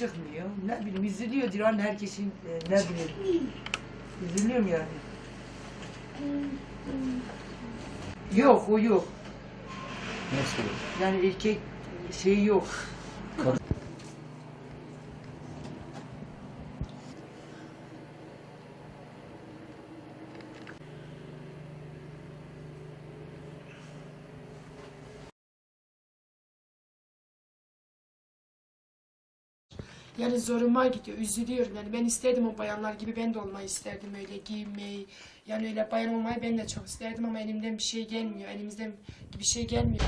çıkmıyor. Ne bileyim üzülüyor diyor anne herkesin e, ne bileyim. Üzülüyorum yani. Yok o yok. Nasıl? Yani erkek şeyi yok. Yani zoruma gidiyor, üzülüyorum. Yani ben isterdim o bayanlar gibi ben de olmayı isterdim öyle giyinmeyi. Yani öyle bayan olmayı ben de çok isterdim ama elimden bir şey gelmiyor. Elimizden bir şey gelmiyor.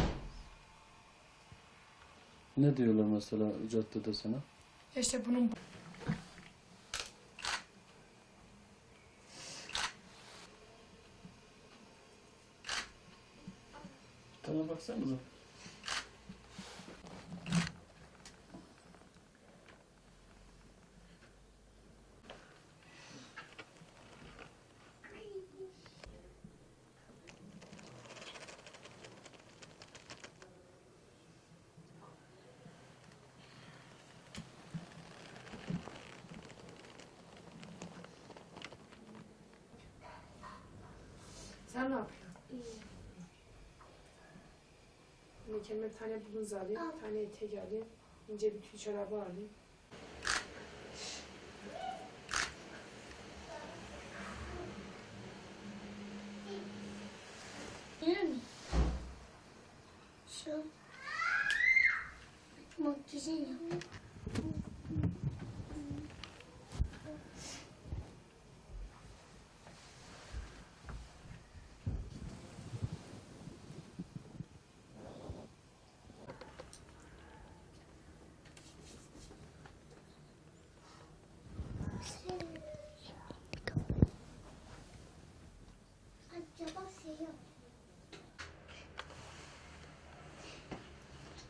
Ne diyorlar mesela caddede sana? İşte bunun Bana baksanıza. Sen ne yapıyorsun? Ben kendime bir tane bluz alayım, bir tane etek alayım, ince bir tüy çorabı alayım. Biliyor musun? Şu. Makyajın ya. Acaba şey yok.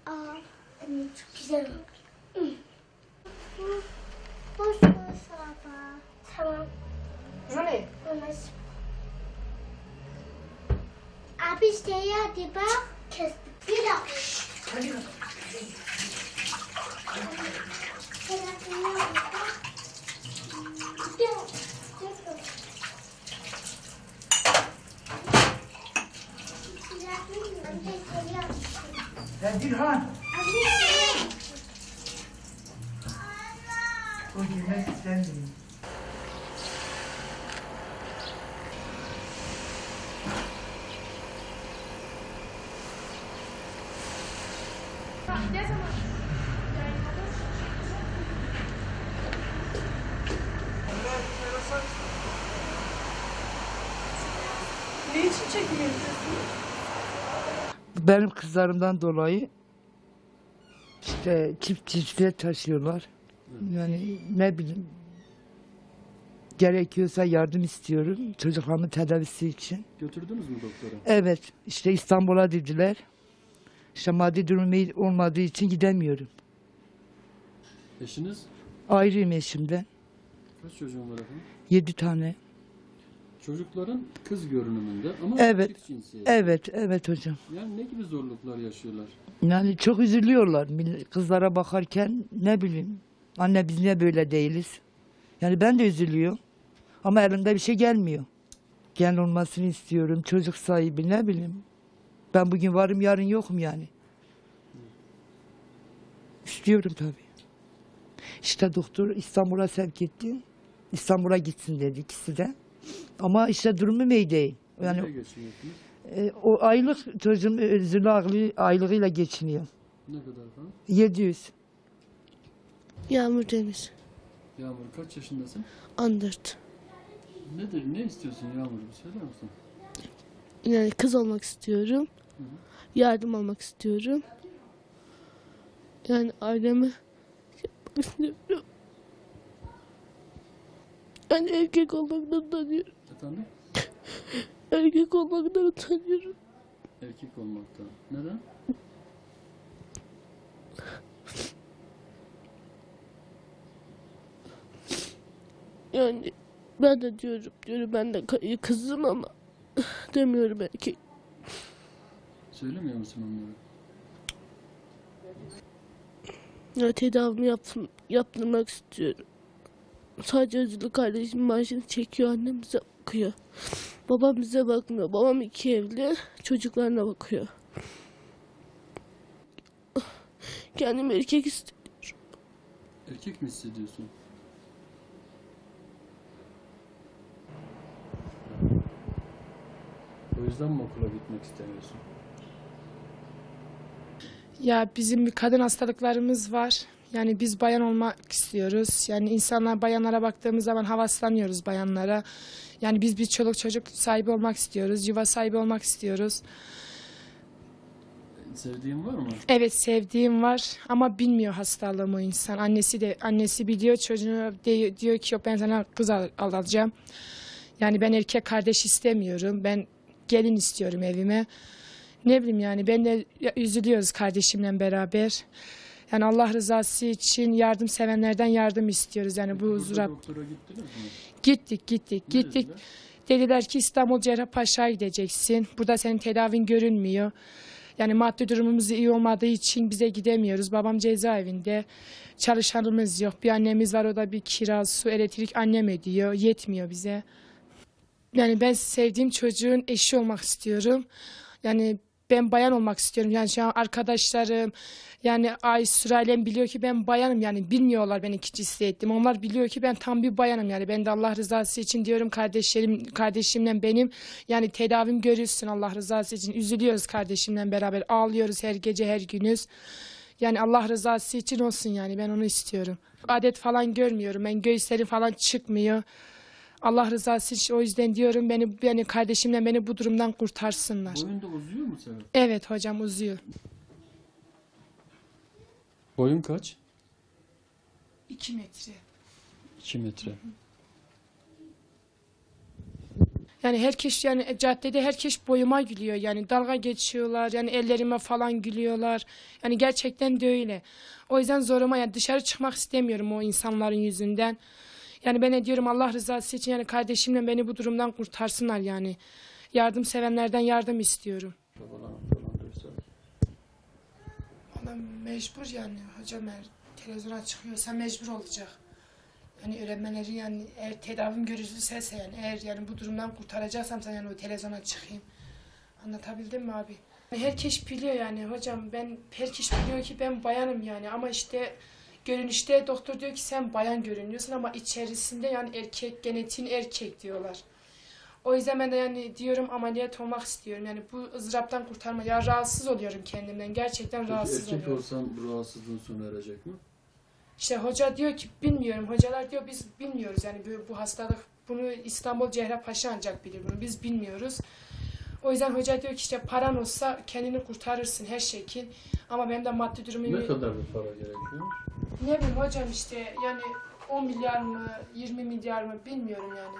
Aa, anne çok güzel oldu. Hı. Boş boş araba. Tamam. Johnny, Anlaşıldı. Abi şey hadi bak. Kestik. Bir dakika. hadi Telefonu bak. Bir dakika. Telefonu anne seviyor. Ya Gülhan. Anne seviyor. O Ne için? Benim kızlarımdan dolayı işte çift çiftliğe taşıyorlar. Yani ne bileyim gerekiyorsa yardım istiyorum çocuklarımın tedavisi için. Götürdünüz mü doktora? Evet işte İstanbul'a dediler. İşte maddi durumu olmadığı için gidemiyorum. Eşiniz Ayrıyım eşimden. kaç çocuğun var efendim? Yedi tane. Çocukların kız görünümünde ama Evet. çift cinsiyet. Evet, evet hocam. Yani ne gibi zorluklar yaşıyorlar? Yani çok üzülüyorlar kızlara bakarken ne bileyim. Anne biz niye böyle değiliz? Yani ben de üzülüyorum. Ama elimde bir şey gelmiyor. Genel olmasını istiyorum. Çocuk sahibi ne bileyim. Ben bugün varım yarın yokum yani. İstiyorum tabii. İşte doktor İstanbul'a sevk etti. İstanbul'a gitsin dedi ikisi de. Ama işte durumu değil. Yani e, o aylık çocuğum özürlü ağlı- aylığıyla geçiniyor. Ne kadar efendim? 700. Yağmur Deniz. Yağmur kaç yaşındasın? 14. Nedir? Ne istiyorsun Yağmur? Bir söyler misin? Yani kız olmak istiyorum. Hı. Yardım almak istiyorum. Yani ailemi istiyorum. Yani erkek olmaktan utanıyorum. Efendim? Erkek olmaktan utanıyorum. Erkek olmaktan. Neden? Yani ben de diyorum, diyorum ben de kızım ama demiyorum erkek. Söylemiyor musun onları? Ya tedavimi yaptım, yaptırmak istiyorum. Sadece özürlü kardeşim maaşını çekiyor annem bize bakıyor. Babam bize bakmıyor. Babam iki evli çocuklarına bakıyor. Kendimi erkek istiyorum. Erkek mi hissediyorsun? O yüzden mi okula gitmek istemiyorsun? Ya bizim bir kadın hastalıklarımız var. Yani biz bayan olmak istiyoruz. Yani insanlar bayanlara baktığımız zaman havaslanıyoruz bayanlara. Yani biz bir çoluk çocuk sahibi olmak istiyoruz. Yuva sahibi olmak istiyoruz. Sevdiğin var mı? Evet sevdiğim var ama bilmiyor hastalığımı insan. Annesi de annesi biliyor çocuğu de- diyor ki yok ben sana kız al- alacağım. Yani ben erkek kardeş istemiyorum. Ben gelin istiyorum evime. Ne bileyim yani ben de üzülüyoruz kardeşimle beraber. Yani Allah rızası için yardım sevenlerden yardım istiyoruz. Yani bu Burada zura doktora gittiniz mi? gittik gittik Ne gittik. dediler? Dediler ki İstanbul Cerrahpaşa'ya gideceksin. Burada senin tedavin görünmüyor. Yani maddi durumumuz iyi olmadığı için bize gidemiyoruz. Babam cezaevinde. Çalışanımız yok. Bir annemiz var o da bir kira, su, elektrik annem ödüyor. Yetmiyor bize. Yani ben sevdiğim çocuğun eşi olmak istiyorum. Yani ben bayan olmak istiyorum. Yani şu an arkadaşlarım yani Ay Süralem biliyor ki ben bayanım yani bilmiyorlar ben ikinci hissettim. Onlar biliyor ki ben tam bir bayanım yani. Ben de Allah rızası için diyorum kardeşlerim kardeşimle benim yani tedavim görülsün Allah rızası için. Üzülüyoruz kardeşimle beraber ağlıyoruz her gece her günüz. Yani Allah rızası için olsun yani ben onu istiyorum. Adet falan görmüyorum. Ben göğüslerim falan çıkmıyor. Allah rızası için o yüzden diyorum beni beni kardeşimle beni bu durumdan kurtarsınlar. Boyun da uzuyor mu senin? Evet hocam uzuyor. Boyun kaç? 2 metre. 2 metre. Yani herkes yani caddede herkes boyuma gülüyor. Yani dalga geçiyorlar. Yani ellerime falan gülüyorlar. Yani gerçekten de öyle. O yüzden zoruma yani dışarı çıkmak istemiyorum o insanların yüzünden. Yani ben de diyorum Allah rızası için yani kardeşimle beni bu durumdan kurtarsınlar yani. Yardım sevenlerden yardım istiyorum. Valla mecbur yani hocam eğer televizyona çıkıyorsa mecbur olacak. Yani öğrenmeleri yani eğer tedavim görülürse yani eğer yani bu durumdan kurtaracaksam yani o televizyona çıkayım. Anlatabildim mi abi? Herkes biliyor yani hocam ben herkes biliyor ki ben bayanım yani ama işte görünüşte doktor diyor ki sen bayan görünüyorsun ama içerisinde yani erkek genetiğin erkek diyorlar. O yüzden ben de yani diyorum ameliyat olmak istiyorum. Yani bu ızdıraptan kurtarma. Ya rahatsız oluyorum kendimden. Gerçekten Peki rahatsız erkek oluyorum. olsan bu rahatsızlığın sona erecek mi? İşte hoca diyor ki bilmiyorum. Hocalar diyor biz bilmiyoruz yani bu, bu hastalık bunu İstanbul Cerrahpaşa ancak bilir bunu. Biz bilmiyoruz. O yüzden hoca diyor ki işte paran olsa kendini kurtarırsın her şekil. Ama benim de maddi durumum Ne kadar bir para gerekiyor? Ne bileyim hocam işte yani 10 milyar mı 20 milyar mı bilmiyorum yani.